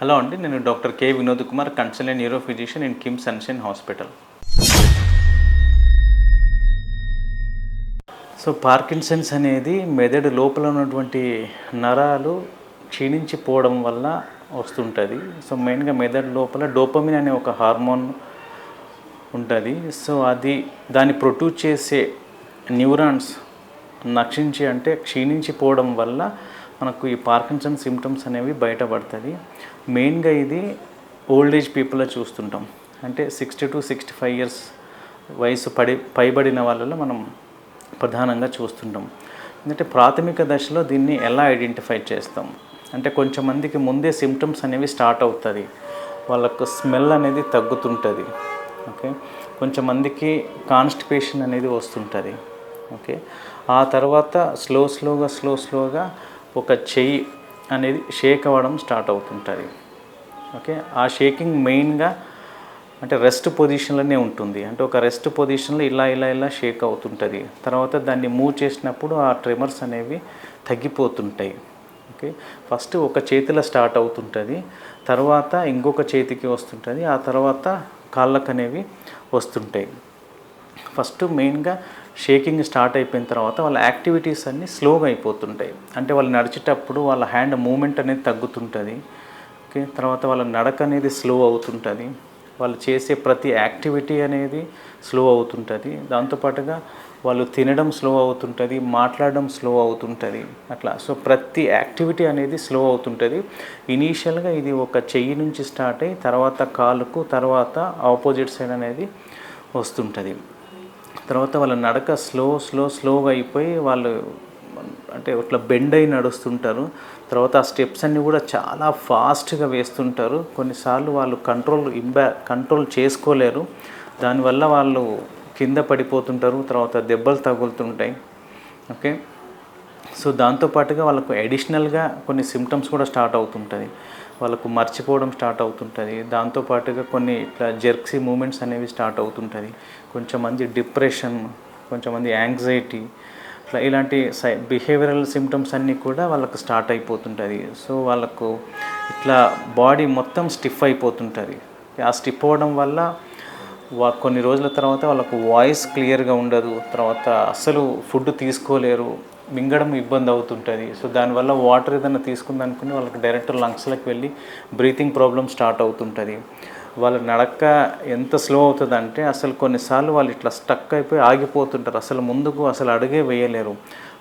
Hello అండి నేను doctor K Vinod Kumar consultant neuro physician in KIMS sunshine hospital. So Parkinson's అనేది మెదడు లోపల ఉన్నటువంటి నరాలు క్షీణించిపోవడం వల్ల వస్తుంటుంది. సో మెయిన్గా మెదడు లోపల డోపమిన్ అనే ఒక హార్మోన్ ఉంటుంది. సో అది దాన్ని ప్రొడ్యూస్ చేసే న్యూరాన్స్ నక్షించి అంటే క్షీణించిపోవడం వల్ల మనకు ఈ పార్కిన్సన్ సిమ్టమ్స్ అనేవి బయటపడుతుంది మెయిన్గా ఇది ఓల్డ్ ఏజ్ పీపుల్లో చూస్తుంటాం. అంటే sixty to sixty five years వయసు పడి పైబడిన వాళ్ళలో మనం ప్రధానంగా చూస్తుంటాం. ఎందుకంటే ప్రాథమిక దశలో దీన్ని ఎలా ఐడెంటిఫై చేస్తాం? అంటే కొంచెం మందికి ముందే సిమ్టమ్స్ అనేవి స్టార్ట్ అవుతుంది వాళ్ళకు స్మెల్ అనేది తగ్గుతుంటుంది. ఓకే? కొంచెం మందికి కాన్స్టిపేషన్ అనేది వస్తుంటుంది. ఓకే? ఆ తర్వాత స్లో స్లోగా స్లో స్లోగా ఒక చెయ్యి అనేది షేక్ అవ్వడం స్టార్ట్ అవుతుంటుంది. ఓకే? ఆ షేకింగ్ మెయిన్గా అంటే రెస్ట్ పొజిషన్లోనే ఉంటుంది. అంటే ఒక రెస్ట్ పొజిషన్లో ఇలా ఇలా ఇలా షేక్ అవుతుంటుంది. తర్వాత దాన్ని మూవ్ చేసినప్పుడు ఆ ట్రిమర్స్ అనేవి తగ్గిపోతుంటాయి. ఓకే? ఫస్ట్ ఒక చేతిలో స్టార్ట్ అవుతుంటుంది. తర్వాత ఇంకొక చేతికి వస్తుంటుంది. ఆ తర్వాత కాళ్ళకు అనేవి వస్తుంటాయి. ఫస్ట్ మెయిన్గా షేకింగ్ స్టార్ట్ అయిపోయిన తర్వాత వాళ్ళ యాక్టివిటీస్ అన్నీ స్లోగా అయిపోతుంటాయి. అంటే వాళ్ళు నడిచేటప్పుడు వాళ్ళ హ్యాండ్ మూమెంట్ అనేది తగ్గుతుంటుంది. ఓకే తర్వాత వాళ్ళ నడక అనేది స్లో అవుతుంటుంది. వాళ్ళు చేసే ప్రతి యాక్టివిటీ అనేది స్లో అవుతుంటుంది. దాంతోపాటుగా వాళ్ళు తినడం స్లో అవుతుంటుంది మాట్లాడడం స్లో అవుతుంటుంది. అట్లా. సో ప్రతి యాక్టివిటీ అనేది స్లో అవుతుంటుంది. ఇనీషియల్గా ఇది ఒక చెయ్యి నుంచి స్టార్ట్ అయ్యి తర్వాత కాలుకు తర్వాత ఆపోజిట్ సైడ్ అనేది వస్తుంటుంది. తర్వాత వాళ్ళ నడక స్లో స్లో స్లోగా అయిపోయి వాళ్ళు అంటే ఇట్లా బెండ్ అయి నడుస్తుంటారు. తర్వాత ఆ స్టెప్స్ అన్నీ కూడా చాలా ఫాస్ట్గా వేస్తుంటారు. కొన్నిసార్లు వాళ్ళు కంట్రోల్ ఇంబ్యా కంట్రోల్ చేసుకోలేరు. దానివల్ల వాళ్ళు కింద పడిపోతుంటారు. తర్వాత దెబ్బలు తగులుతుంటాయి. ఓకే? సో దాంతోపాటుగా వాళ్ళకు అడిషనల్గా కొన్ని సిమ్టమ్స్ కూడా స్టార్ట్ అవుతుంటుంది. వాళ్ళకు మర్చిపోవడం స్టార్ట్ అవుతుంటుంది. దాంతోపాటుగా కొన్ని ఇట్లా జెర్క్సీ మూమెంట్స్ అనేవి స్టార్ట్ అవుతుంటుంది. కొంచెం మంది డిప్రెషన్ కొంచెం మంది యాంగ్జైటీ ఇట్లా ఇలాంటి సై బిహేవియరల్ సిమ్టమ్స్ అన్నీ కూడా వాళ్ళకు స్టార్ట్ అయిపోతుంటుంది. సో వాళ్ళకు ఇట్లా బాడీ మొత్తం స్టిఫ్ అయిపోతుంటుంది. ఆ స్టిఫ్ అవ్వడం వల్ల వా కొన్ని రోజుల తర్వాత వాళ్ళకు వాయిస్ క్లియర్గా ఉండదు. తర్వాత అస్సలు ఫుడ్ తీసుకోలేరు. మింగడం ఇబ్బంది అవుతుంటుంది. సో దానివల్ల వాటర్ ఏదైనా తీసుకుందనుకుని వాళ్ళకి డైరెక్ట్ లంగ్స్లోకి వెళ్ళి బ్రీతింగ్ ప్రాబ్లమ్ స్టార్ట్ అవుతుంటుంది. వాళ్ళ నడక ఎంత స్లో అవుతుంది అంటే అసలు కొన్నిసార్లు వాళ్ళు ఇట్లా స్టక్ అయిపోయి ఆగిపోతుంటారు. అసలు ముందుకు అసలు అడుగే వేయలేరు.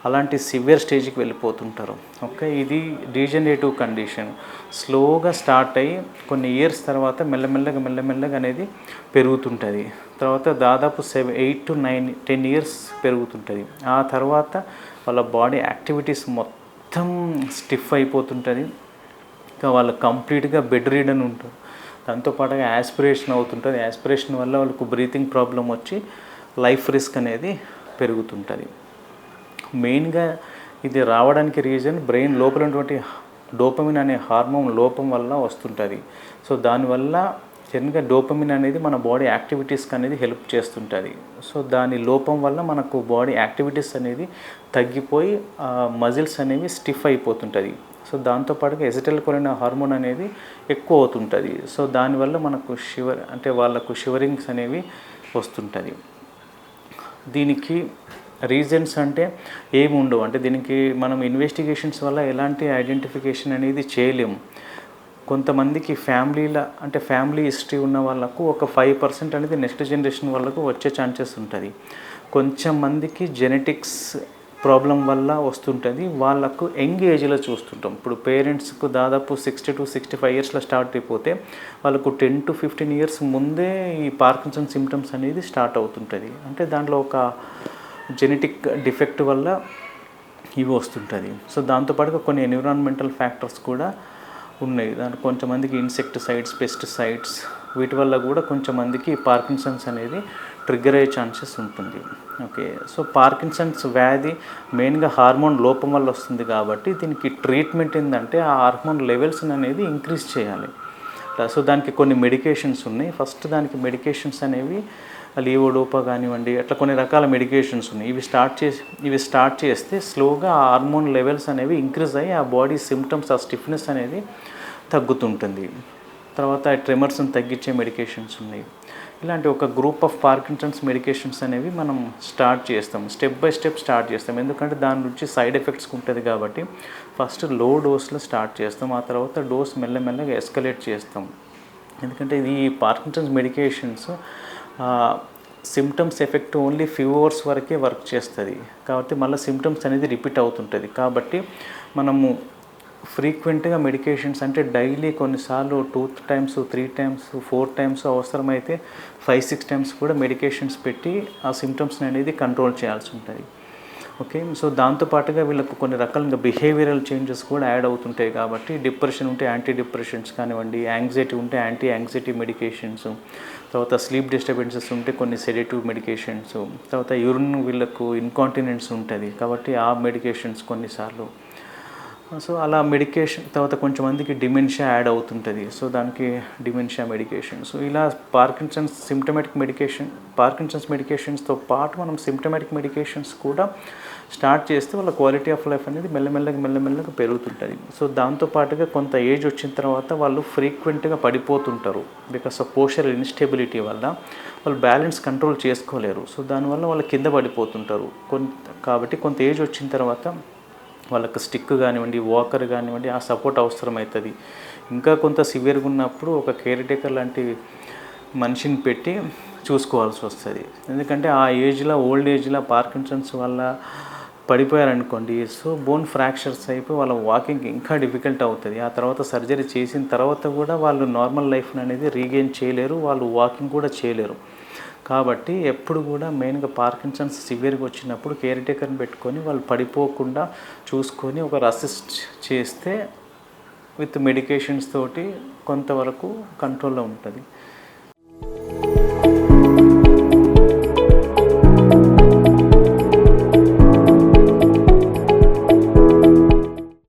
అలాంటి సివియర్ స్టేజ్కి వెళ్ళిపోతుంటారు. ఓకే ఇది డీజనరేటివ్ కండిషన్. స్లోగా స్టార్ట్ అయ్యి కొన్ని ఇయర్స్ తర్వాత మెల్లమెల్లగా మెల్లమెల్లగా అనేది పెరుగుతుంటుంది. తర్వాత దాదాపు seven eight to nine ten years పెరుగుతుంటుంది. ఆ తర్వాత వాళ్ళ బాడీ యాక్టివిటీస్ మొత్తం స్టిఫ్ అయిపోతుంటుంది. ఇంకా వాళ్ళు కంప్లీట్గా బెడ్ రీడ్ అని ఉంటారు దాంతోపాటుగా యాస్పిరేషన్ అవుతుంటుంది. యాస్పిరేషన్ వల్ల వాళ్ళకు బ్రీతింగ్ ప్రాబ్లం వచ్చి లైఫ్ రిస్క్ అనేది పెరుగుతుంటుంది. మెయిన్గా ఇది రావడానికి రీజన్ బ్రెయిన్ లోపల ఉన్నటువంటి డోపమిన్ అనే హార్మోన్ లోపం వల్ల వస్తుంటుంది. సో దానివల్ల జనరల్గా డోపమిన్ అనేది మన బాడీ యాక్టివిటీస్కి అనేది హెల్ప్ చేస్తుంటుంది. సో దాని లోపం వల్ల మనకు బాడీ యాక్టివిటీస్ అనేది తగ్గిపోయి మజిల్స్ అనేవి స్టిఫ్ అయిపోతుంటుంది. సో దాంతోపాటుగా ఎసిటల్ కొలిన హార్మోన్ అనేది ఎక్కువ అవుతుంటుంది. సో దానివల్ల మనకు షివర్ అంటే వాళ్ళకు షివరింగ్స్ అనేవి వస్తుంటుంది. దీనికి రీజన్స్ అంటే ఏముండవు. అంటే దీనికి మనం ఇన్వెస్టిగేషన్స్ వల్ల ఎలాంటి ఐడెంటిఫికేషన్ అనేది చేయలేము. కొంతమందికి ఫ్యామిలీల అంటే ఫ్యామిలీ హిస్టరీ ఉన్న వాళ్ళకు ఒక ఫైవ్ పర్సెంట్ అనేది నెక్స్ట్ జనరేషన్ వాళ్ళకు వచ్చే ఛాన్సెస్ ఉంటుంది. కొంచెం మందికి జెనెటిక్స్ ప్రాబ్లం వల్ల వస్తుంటుంది. వాళ్ళకు యంగ్ ఏజ్లో చూస్తుంటాం. ఇప్పుడు పేరెంట్స్కు దాదాపు సిక్స్టీ టు సిక్స్టీ ఫైవ్ ఇయర్స్లో స్టార్ట్ అయిపోతే వాళ్ళకు టెన్ టు ఫిఫ్టీన్ ఇయర్స్ ముందే ఈ పార్కిన్సన్ సిమ్టమ్స్ అనేది స్టార్ట్ అవుతుంటుంది. అంటే దాంట్లో ఒక జెనెటిక్ డిఫెక్ట్ వల్ల ఇవి వస్తుంటుంది సో దాంతోపాటుగా కొన్ని ఎన్విరాన్మెంటల్ ఫ్యాక్టర్స్ కూడా ఉన్నాయి. దాంట్లో కొంతమందికి ఇన్సెక్టిసైడ్స్ పెస్టిసైడ్స్ వీటి వల్ల కూడా కొంతమందికి పార్కిన్సన్స్ అనేది ట్రిగ్గర్ అయ్యే ఛాన్సెస్ ఉంటుంది. ఓకే సో పార్కిన్సన్స్ వ్యాధి మెయిన్గా హార్మోన్ లోపం వల్ల వస్తుంది కాబట్టి దీనికి ట్రీట్మెంట్ ఏంటంటే ఆ హార్మోన్ లెవెల్స్ అనేది ఇంక్రీజ్ చేయాలి. సో దానికి కొన్ని మెడికేషన్స్ ఉన్నాయి. ఫస్ట్ దానికి మెడికేషన్స్ అనేవి లీవోడోపా కానివ్వండి అట్లా కొన్ని రకాల మెడికేషన్స్ ఉన్నాయి. ఇవి స్టార్ట్ చేసి ఇవి స్టార్ట్ చేస్తే స్లోగా ఆ హార్మోన్ లెవెల్స్ అనేవి ఇంక్రీజ్ అయ్యి ఆ బాడీ సిమ్టమ్స్ ఆ స్టిఫ్నెస్ అనేది తగ్గుతుంటుంది. తర్వాత ట్రిమర్స్ని తగ్గించే మెడికేషన్స్ ఉన్నాయి. ఇలాంటి ఒక గ్రూప్ ఆఫ్ పార్కిన్సన్స్ మెడికేషన్స్ అనేవి మనం స్టార్ట్ చేస్తాం. స్టెప్ బై స్టెప్ స్టార్ట్ చేస్తాం. ఎందుకంటే దాని నుంచి సైడ్ ఎఫెక్ట్స్ ఉంటుంది కాబట్టి ఫస్ట్లో డోస్లో స్టార్ట్ చేస్తాం. ఆ తర్వాత డోస్ మెల్లమెల్లగా ఎస్కలేట్ చేస్తాం. ఎందుకంటే ఇది Parkinson's medications symptoms effect only few hours వరకే వర్క్ చేస్తుంది. కాబట్టి మళ్ళీ సిమ్టమ్స్ అనేది రిపీట్ అవుతుంటుంది. కాబట్టి మనము ఫ్రీక్వెంట్గా మెడికేషన్స్ అంటే డైలీ కొన్నిసార్లు two times three times four times అవసరమైతే ఫైవ్ సిక్స్ టైమ్స్ కూడా మెడికేషన్స్ పెట్టి ఆ సిమ్టమ్స్ని అనేది కంట్రోల్ చేయాల్సి ఉంటుంది. ఓకే సో దాంతోపాటుగా వీళ్ళకు కొన్ని రకాలుగా బిహేవియరల్ చేంజెస్ కూడా యాడ్ అవుతుంటాయి కాబట్టి డిప్రెషన్ ఉంటే యాంటీ డిప్రెషన్స్ కానివ్వండి యాంగ్జైటీ ఉంటే యాంటీ యాంగ్జైటీ మెడికేషన్స్ తర్వాత స్లీప్ డిస్టర్బెన్సెస్ ఉంటే కొన్ని సెడేటివ్ మెడికేషన్స్ తర్వాత యూరిన్ వీళ్ళకు ఇన్కాంటినెన్స్ ఉంటుంది కాబట్టి ఆ మెడికేషన్స్ కొన్నిసార్లు సో అలా మెడికేషన్ తర్వాత కొంచెం మందికి డిమెన్షియా యాడ్ అవుతుంటుంది. సో దానికి డిమెన్షియా మెడికేషన్ సో ఇలా పార్కిన్సన్స్ సిమ్టమేటిక్ మెడికేషన్ పార్కిన్సన్స్ మెడికేషన్స్తో పాటు మనం సిమ్టమేటిక్ మెడికేషన్స్ కూడా స్టార్ట్ చేస్తే వాళ్ళ క్వాలిటీ ఆఫ్ లైఫ్ అనేది మెల్లమెల్లగా మెల్లమెల్లగా పెరుగుతుంటుంది. సో దాంతో పాటుగా కొంత ఏజ్ వచ్చిన తర్వాత వాళ్ళు ఫ్రీక్వెంట్గా పడిపోతుంటారు. బికాస్ ఆఫ్ పోషర్ ఇన్స్టెబిలిటీ వల్ల వాళ్ళు బ్యాలెన్స్ కంట్రోల్ చేసుకోలేరు. సో దానివల్ల వాళ్ళు కింద పడిపోతుంటారు. కొంత కాబట్టి కొంత ఏజ్ వచ్చిన తర్వాత వాళ్ళకి స్టిక్ కానివ్వండి వాకర్ కానివ్వండి ఆ సపోర్ట్ అవసరమవుతుంది ఇంకా కొంత సివియర్గా ఉన్నప్పుడు ఒక కేర్ టేకర్ లాంటి మనిషిని పెట్టి చూసుకోవాల్సి వస్తుంది. ఎందుకంటే ఆ ఏజ్లో ఓల్డ్ ఏజ్లో పార్కిన్సన్స్ వల్ల పడిపోయారనుకోండి సో బోన్ ఫ్రాక్చర్స్ అయిపోయి వాళ్ళ వాకింగ్ ఇంకా డిఫికల్ట్ అవుతుంది. ఆ తర్వాత సర్జరీ చేసిన తర్వాత కూడా వాళ్ళు నార్మల్ లైఫ్ అనేది రీగెయిన్ చేయలేరు వాళ్ళు వాకింగ్ కూడా చేయలేరు. కాబట్టి ఎప్పుడు కూడా మెయిన్గా పార్కిన్సన్స్ సివియర్గా వచ్చినప్పుడు కేర్ టేకర్ని పెట్టుకొని వాళ్ళు పడిపోకుండా చూసుకొని ఒక అసిస్ట్ చేస్తే విత్ మెడికేషన్స్ తోటి కొంతవరకు కంట్రోల్లో ఉంటుంది.